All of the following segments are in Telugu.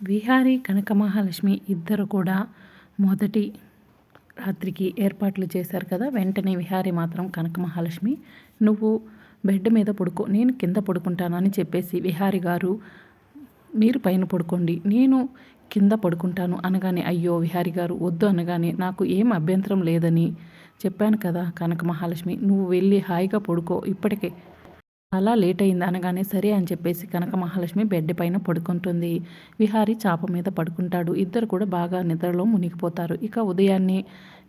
విహారీ కనక మహాలక్ష్మి ఇద్దరు కూడా మొదటి రాత్రికి ఏర్పాట్లు చేశారు కదా. వెంటనే విహారీ మాత్రం కనక మహాలక్ష్మి నువ్వు బెడ్ మీద పడుకో నేను కింద పడుకుంటానని చెప్పేసి విహారి గారు మీరు పైన పడుకోండి నేను కింద పడుకుంటాను అనగానే అయ్యో విహారి గారు వద్దు అనగానే నాకు ఏం అభ్యంతరం లేదని చెప్పాను కదా కనక మహాలక్ష్మి నువ్వు వెళ్ళి హాయిగా పడుకో ఇప్పటికే అలా లేట్ అయింది అనగానే సరే అని చెప్పేసి కనక మహాలక్ష్మి బెడ్ పైన పడుకుంటుంది. విహారి చాప మీద పడుకుంటాడు. ఇద్దరు కూడా బాగా నిద్రలో మునిగిపోతారు. ఇక ఉదయాన్నే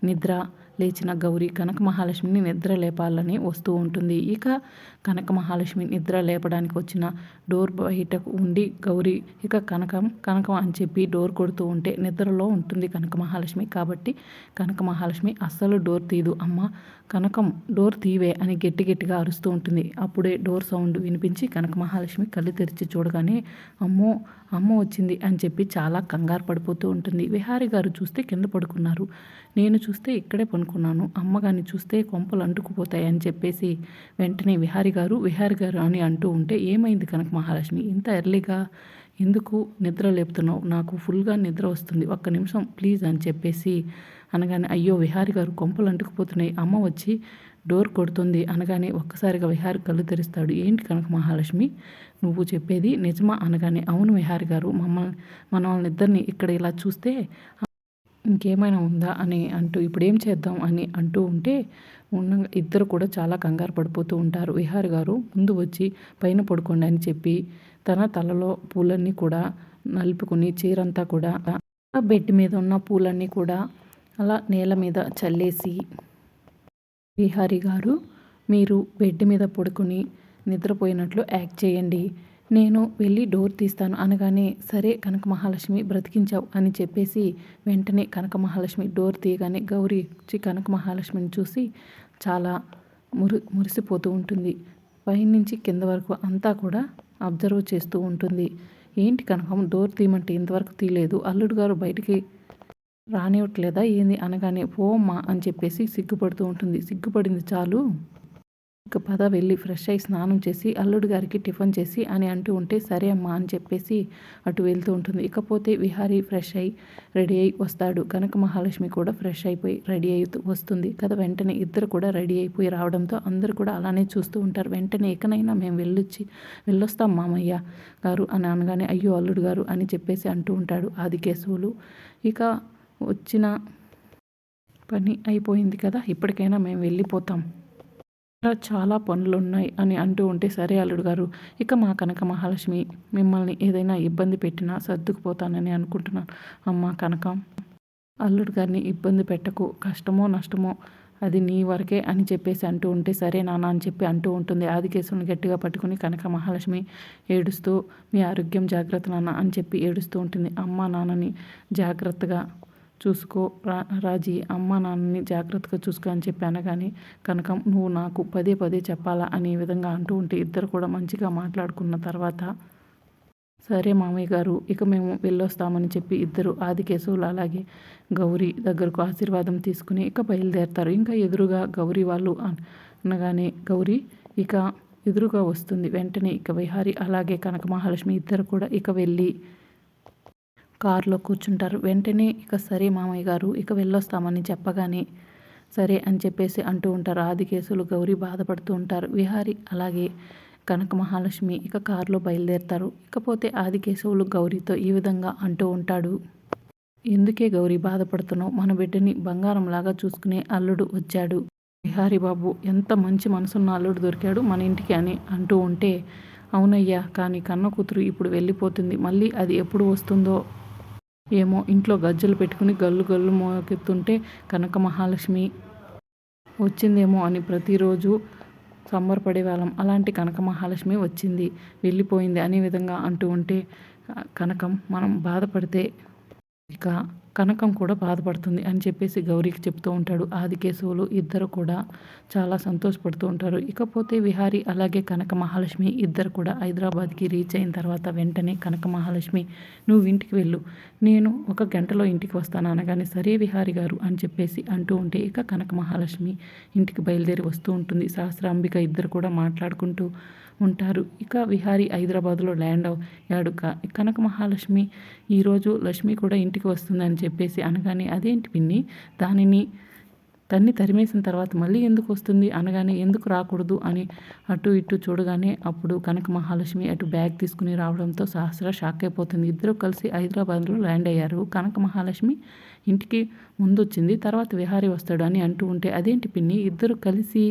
నిద్ర లేచిన గౌరి కనక మహాలక్ష్మిని నిద్ర లేపాలని వస్తూ ఉంటుంది. ఇక కనక మహాలక్ష్మి నిద్ర లేపడానికి వచ్చిన డోర్ బయటకు ఉండి గౌరీ ఇక కనకం కనకం అని చెప్పి డోర్ కొడుతూ ఉంటే నిద్రలో ఉంటుంది కనక మహాలక్ష్మి కాబట్టి కనక మహాలక్ష్మి అస్సలు డోర్ తీదు అమ్మ కనకం డోర్ తీవే అని గట్టి గట్టిగా అరుస్తూ ఉంటుంది. అప్పుడే డోర్ సౌండ్ వినిపించి కనక మహాలక్ష్మి కళ్ళు తెరిచి చూడగానే అమ్మో అమ్మ వచ్చింది అని చెప్పి చాలా కంగారు పడిపోతూ ఉంటుంది. విహారి గారు చూస్తే కింద పడుకున్నారు. నేను చూ చూస్తే ఇక్కడే పనుకున్నాను. అమ్మగారిని చూస్తే కొంపలు అంటుకుపోతాయి అని చెప్పేసి వెంటనే విహారి గారు విహారి గారు అని అంటూ ఉంటే ఏమైంది కనక మహాలక్ష్మి? ఇంత ఎర్లీగా ఎందుకు నిద్ర లేపుతున్నావు? నాకు ఫుల్గా నిద్ర వస్తుంది. ఒక్క నిమిషం ప్లీజ్ అని చెప్పేసి అనగానే అయ్యో విహారి గారు కొంపలు అంటుకుపోతున్నాయి. అమ్మ వచ్చి డోర్ కొడుతుంది అనగానే ఒక్కసారిగా విహారి కళ్ళు తెరుస్తాడు. ఏంటి కనక మహాలక్ష్మి? నువ్వు చెప్పేది నిజమా? అనగానే అవును విహారి గారు మమ్మల్ని మనల్ని ఇద్దరిని ఇక్కడ ఇలా చూస్తే ఇంకేమైనా ఉందా అని అంటూ ఇప్పుడేం చేద్దాం అని అంటూ ఉంటే ఉన్న ఇద్దరు కూడా చాలా కంగారు పడిపోతూ ఉంటారు. విహారి గారు ముందు వచ్చి పైన పడుకోండి అని చెప్పి తన తలలో పూలన్నీ కూడా నలుపుకుని చీరంతా కూడా బెడ్ మీద ఉన్న పూలన్నీ కూడా అలా నేల మీద చల్లేసి విహారి గారు మీరు బెడ్ మీద పడుకుని నిద్రపోయినట్లు యాక్ట్ చేయండి. నేను వెళ్ళి డోర్ తీస్తాను అనగానే సరే కనక మహాలక్ష్మి బ్రతికించావు అని చెప్పేసి వెంటనే కనక మహాలక్ష్మి డోర్ తీయగానే గౌరీ వచ్చి కనక మహాలక్ష్మిని చూసి చాలా మురి మురిసిపోతూ ఉంటుంది. పైనుంచి కింద వరకు అంతా కూడా అబ్జర్వ్ చేస్తూ ఉంటుంది. ఏంటి కనకం డోర్ తీయమంటే ఇంతవరకు తీయలేదు. అల్లుడు గారు బయటికి రానివ్వట్లేదా ఏంది అనగానే పోమ్మా అని చెప్పేసి సిగ్గుపడుతూ ఉంటుంది. సిగ్గుపడింది చాలు. ఇక పద వెళ్ళి ఫ్రెష్ అయ్యి స్నానం చేసి అల్లుడు గారికి టిఫిన్ చేసి అని అంటూ ఉంటే సరే అమ్మా అని చెప్పేసి అటు వెళ్తూ ఉంటుంది. ఇకపోతే విహారీ ఫ్రెష్ అయ్యి రెడీ అయి వస్తాడు. కనక మహాలక్ష్మి కూడా ఫ్రెష్ అయిపోయి రెడీ అయి వస్తుంది. కదా వెంటనే ఇద్దరు కూడా రెడీ అయిపోయి రావడంతో అందరూ కూడా అలానే చూస్తూ ఉంటారు. వెంటనే ఎక్కనైనా మేము వెళ్ళొచ్చి వెళ్ళొస్తాం మామయ్య గారు అని అనగానే అయ్యో అల్లుడు గారు అని చెప్పేసి అంటూ ఉంటాడు ఆది కేశవులు. ఇక వచ్చిన పని అయిపోయింది కదా ఇప్పటికైనా మేము వెళ్ళిపోతాం. చాలా పనులు ఉన్నాయి అని అంటూ ఉంటే సరే అల్లుడు గారు ఇక మా కనక మహాలక్ష్మి మిమ్మల్ని ఏదైనా ఇబ్బంది పెట్టినా సర్దుకుపోతానని అనుకుంటున్నాను. అమ్మ కనక అల్లుడు గారిని ఇబ్బంది పెట్టకు. కష్టమో నష్టమో అది నీ వరకే అని చెప్పేసి అంటూ ఉంటే సరే నాన్న అని చెప్పి అంటూ ఉంటుంది. ఆదికేశవుని గట్టిగా పట్టుకుని కనక మహాలక్ష్మి ఏడుస్తూ మీ ఆరోగ్యం జాగ్రత్త నాన్న అని చెప్పి ఏడుస్తూ ఉంటుంది. అమ్మ నాన్నని జాగ్రత్తగా చూసుకో రా రాజీ. అమ్మ నాన్నని జాగ్రత్తగా చూసుకో అని చెప్పాను కానీ కనకం నువ్వు నాకు పదే పదే చెప్పాలా అనే విధంగా అంటూ ఉంటే ఇద్దరు కూడా మంచిగా మాట్లాడుకున్న తర్వాత సరే మామయ్య గారు ఇక మేము వెళ్ళొస్తామని చెప్పి ఇద్దరు ఆదికేశవులు అలాగే గౌరీ దగ్గరకు ఆశీర్వాదం తీసుకుని ఇక బయలుదేరతారు. ఇంకా ఎదురుగా గౌరీ వాళ్ళు అనగానే గౌరీ ఇక ఎదురుగా వస్తుంది. వెంటనే ఇక విహారి అలాగే కనక మహాలక్ష్మి ఇద్దరు కూడా ఇక వెళ్ళి కారులో కూర్చుంటారు. వెంటనే ఇక సరే మామయ్య గారు ఇక వెళ్ళొస్తామని చెప్పగానే సరే అని చెప్పేసి అంటూ ఉంటారు. ఆది కేసులు గౌరీ బాధపడుతూ ఉంటారు. విహారి అలాగే కనక మహాలక్ష్మి ఇక కారులో బయలుదేరతారు. ఇకపోతే ఆదికేశవులు గౌరీతో ఈ విధంగా అంటూ ఉంటాడు. ఎందుకే గౌరీ బాధపడుతున్నావు? మన బిడ్డని బంగారంలాగా చూసుకునే అల్లుడు వచ్చాడు. విహారి బాబు ఎంత మంచి మనసున్న అల్లుడు దొరికాడు మన ఇంటికి అని అంటూ ఉంటే అవునయ్యా కానీ కన్న కూతురు ఇప్పుడు వెళ్ళిపోతుంది. మళ్ళీ అది ఎప్పుడు వస్తుందో ఏమో ఇంట్లో గజ్జలు పెట్టుకుని గల్లు గల్లు మోకెత్తుంటే కనక మహాలక్ష్మి వచ్చిందేమో అని ప్రతిరోజు సంబరపడే వాళ్ళం. అలాంటి కనక మహాలక్ష్మి వచ్చింది వెళ్ళిపోయింది అనే విధంగా అంటూ ఉంటే కనకం మనం బాధపడితే ఇక కనకం కూడా బాధపడుతుంది అని చెప్పేసి గౌరీకి చెప్తూ ఉంటాడు. ఆదికేశవులు ఇద్దరు కూడా చాలా సంతోషపడుతూ ఉంటారు. ఇకపోతే విహారి అలాగే కనక మహాలక్ష్మి ఇద్దరు కూడా హైదరాబాద్కి రీచ్ అయిన తర్వాత వెంటనే కనక మహాలక్ష్మి నువ్వు ఇంటికి వెళ్ళు. నేను ఒక గంటలో ఇంటికి వస్తాను అనగానే సరే విహారి గారు అని చెప్పేసి అంటూ ఉంటే ఇక కనక మహాలక్ష్మి ఇంటికి బయలుదేరి వస్తూ ఉంటుంది. సహస్రాంబిక ఇద్దరు కూడా మాట్లాడుకుంటూ ఉంటారు. ఇక విహారీ హైదరాబాద్లో ల్యాండ్ అయ్యాడు కనక మహాలక్ష్మి ఈరోజు లక్ష్మి కూడా ఇంటికి వస్తుందని చెప్పేసి అనగానే అదేంటి పిన్ని? దానిని తన్ని తరిమేసిన తర్వాత మళ్ళీ ఎందుకు వస్తుంది? అనగానే ఎందుకు రాకూడదు? అని అటు ఇటు చూడగానే అప్పుడు కనక మహాలక్ష్మి అటు బ్యాగ్ తీసుకుని రావడంతో సహస్ర షాక్ అయిపోతుంది. ఇద్దరు కలిసి హైదరాబాద్లో ల్యాండ్ అయ్యారు. కనక మహాలక్ష్మి ఇంటికి ముందు వచ్చింది తర్వాత విహారీ వస్తాడు అని అంటూ ఉంటే అదేంటి పిన్ని? ఇద్దరు కలిసి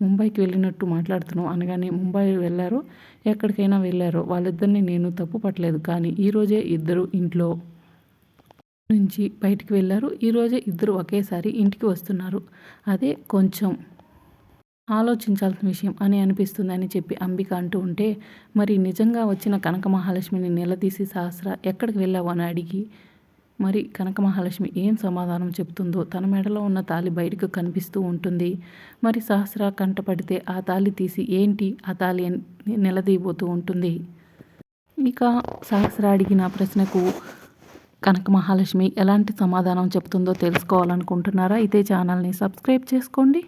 ముంబైకి వెళ్ళినట్టు మాట్లాడుతున్నాం అనగానే ముంబై వెళ్ళారో ఎక్కడికైనా వెళ్ళారో వాళ్ళిద్దరిని నేను తప్పు పట్టలేదు కానీ ఈరోజే ఇద్దరు ఇంట్లో నుంచి బయటికి వెళ్ళారు. ఈరోజే ఇద్దరు ఒకేసారి ఇంటికి వస్తున్నారు. అదే కొంచెం ఆలోచించాల్సిన విషయం అని అనిపిస్తుంది అని చెప్పి అంబిక అంటూ ఉంటే మరి నిజంగా వచ్చిన కనక మహాలక్ష్మిని నిలదీసి సహస్ర ఎక్కడికి వెళ్ళావు అని అడిగి మరి కనక మహాలక్ష్మి ఏం సమాధానం చెప్తుందో తన మెడలో ఉన్న తాళి బయటకు కనిపిస్తూ ఉంటుంది. మరి సహస్ర కంటపడితే ఆ తాళి తీసి ఏంటి? ఆ తాళి అని నిలదీయబోతూ ఉంటుంది. ఇక సహస్ర అడిగిన ప్రశ్నకు కనక మహాలక్ష్మి ఎలాంటి సమాధానం చెప్తుందో తెలుసుకోవాలనుకుంటున్నారా? అయితే ఛానల్ని సబ్స్క్రైబ్ చేసుకోండి.